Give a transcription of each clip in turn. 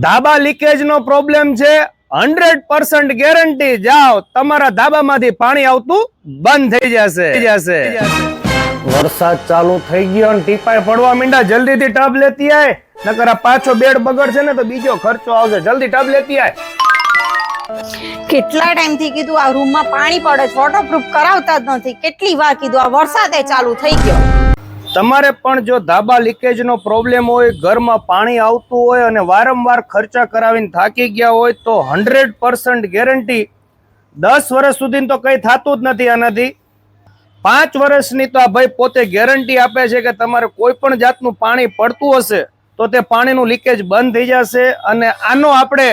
ધાબા લીકેજ નો પ્રોબ્લેમ છે. હંડ્રેડ પર્સન્ટ ગેરંટી જાઓ, તમારા ધાબામાંથી પાણી આવતું બંધ થઈ જશે. જશે. વરસાદ ચાલુ થઈ ગયો અને ટીપાય પડવા મીંડા જલ્દીથી ટબ લેતી આય. નકર પાછો બેડ બગડશે ને તો બીજો ખર્ચો આવશે. જલ્દી ટબ લેતી આય. કેટલા ટાઈમથી કીધું આ રૂમમાં પાણી પડે છે. વોટરપ્રૂફ કરાવતા જ નથી. કેટલી વાર કીધું આ વરસાદે ચાલુ થઈ ગયો. તમારે પણ જો ધાબા લીકેજનો પ્રોબ્લેમ હોય, ઘરમાં પાણી આવતું હોય અને વારંવાર ખર્ચા કરાવીને થાકી ગયા હોય, તો હંડ્રેડ પર્સન્ટ ગેરંટી દસ વર્ષ સુધી તો કંઈ થતું જ નથી આનાથી. પાંચ વર્ષની તો આ ભાઈ પોતે ગેરંટી આપે છે કે તમારે કોઈ પણ જાતનું પાણી પડતું હશે, તો તે પાણીનું લીકેજ બંધ થઈ જશે. અને આનો આપણે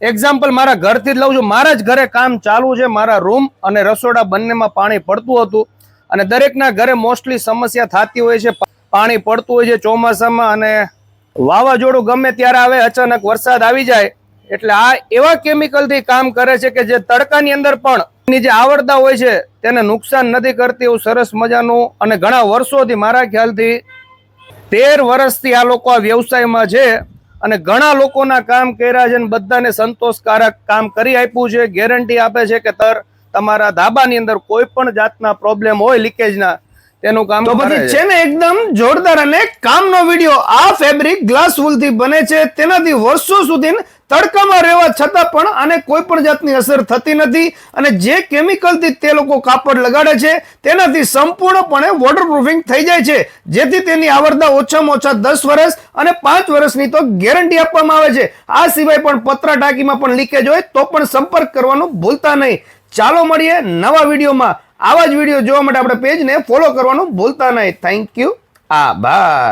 એક્ઝામ્પલ મારા ઘરથી જ લઉં છું. મારા જ ઘરે કામ ચાલુ છે, મારા રૂમ અને રસોડા બંનેમાં પાણી પડતું હતું. અને દરેકના ઘરે મોસ્ટલી સમસ્યા થતી હોય છે. પાણી પડતું હોય છે ચોમાસામાં અને વાવાઝોડું ગમે ત્યારે આવે, અચાનક વરસાદ આવી જાય, એટલે આ એવા કેમિકલથી કામ કરે છે કે જે તડકાની અંદર પણ જે આવડતા હોય છે, તેને નુકસાન નથી કરતી એવું સરસ મજાનું અને ઘણા વર્ષોથી મારા ખ્યાલથી તેર વર્ષથી આ લોકો આ વ્યવસાયમાં છે અને ઘણા લોકોના કામ કર્યા છે અને બધાને સંતોષકારક કામ કરી આપ્યું છે ગેરંટી આપે છે કે તર તમારા ધાબાની અંદર કોઈ પણ જાતના પ્રોબ્લેમ હોય લીકેજના તેનું કામ તો પછી છે. ને એકદમ જોરદાર અને કામનો વીડિયો આ ફેબ્રિક ગ્લાસથી બને છે. તેનાથી વર્ષો સુધી તડકામાં રહેવા છતાં પણ આને કોઈ પણ જાતની અસર થતી નથી અને જે કેમિકલથી તે લોકો કાપડ લગાડે છે તેનાથી સંપૂર્ણપણે વોટરપ્રૂફિંગ થઈ જાય છે. જેથી તેની આવરદા ઓછામાં ઓછા દસ વર્ષ અને પાંચ વર્ષની તો ગેરંટી આપવામાં આવે છે. આ સિવાય પણ પતરા ટાંકીમાં પણ લીકેજ હોય તો પણ સંપર્ક કરવાનું ભૂલતા નહીં. ચાલો મળીએ નવા વિડીયોમાં. આવા જ વીડિયો જોવા માટે આપણે પેજને ફોલો કરવાનું ભૂલતા નહીં. થેન્ક યુ આભાર.